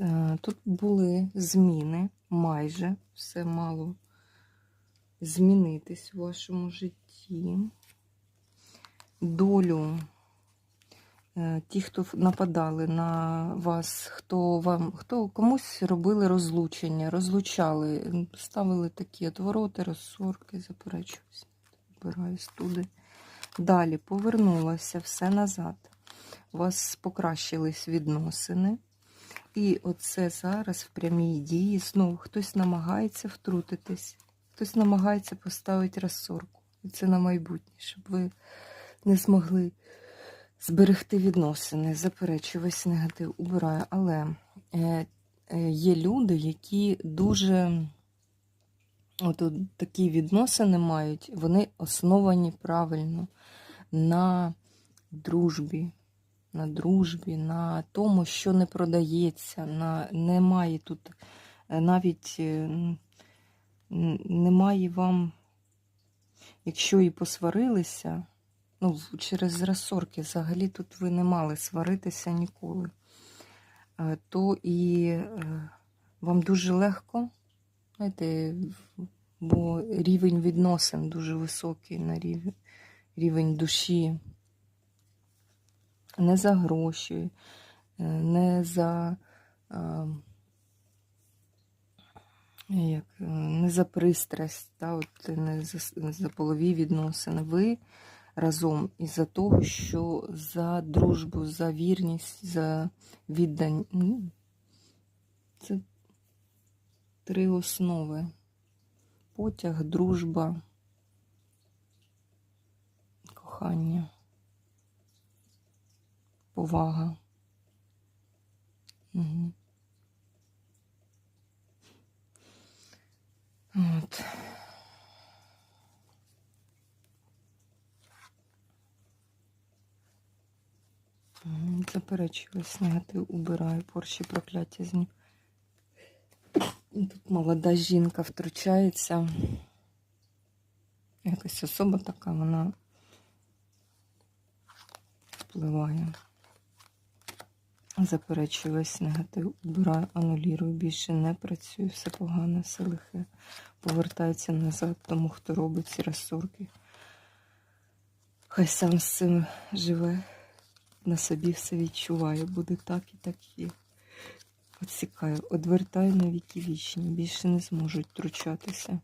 Е, Тут були зміни, майже все мало змінитись в вашому житті. Долю, е, ті, хто нападали на вас, хто вам, хто комусь робили розлучення, розлучали, ставили такі отвороти, розсорки, заперечуюсь, вбираюсь туди. Далі повернулося все назад. У вас покращились відносини. І оце зараз в прямій дії знову хтось намагається втрутитись, хтось намагається поставити розсорку. І це на майбутнє, щоб ви не змогли зберегти відносини. Заперечую, весь негатив убираю. Але е, е, є люди, які дуже от, от такі відносини мають, вони основані правильно на дружбі на дружбі, на тому, що не продається, на немає тут е, навіть е, немає вам, якщо і посварилися, ну, через розсорки взагалі тут ви не мали сваритися ніколи, е, то і вам дуже легко, знаєте, бо рівень відносин дуже високий на рівень, рівень душі не за гроші, е, не за, як, е, не за пристрасть, та, от, не за, за полові відносини. Ви разом із-за того, що за дружбу, за вірність, за віддань. Ну, Це три основи. Потяг, дружба, кохання повага. Угу. От. Мгм, Заперечуюсь, негатив убираю, порші прокляття з них. І Тут молода жінка втручається. Якась особа така, вона впливає. Заперечую весь негатив, убираю, анулірую, більше не працюю, все погано, все лихе. Повертається назад тому, хто робить ці розсорки. Хай сам з цим живе, на собі все відчуває, буде так і так є. Отсікаю, одвертаю на віки вічні, більше не зможуть втручатися.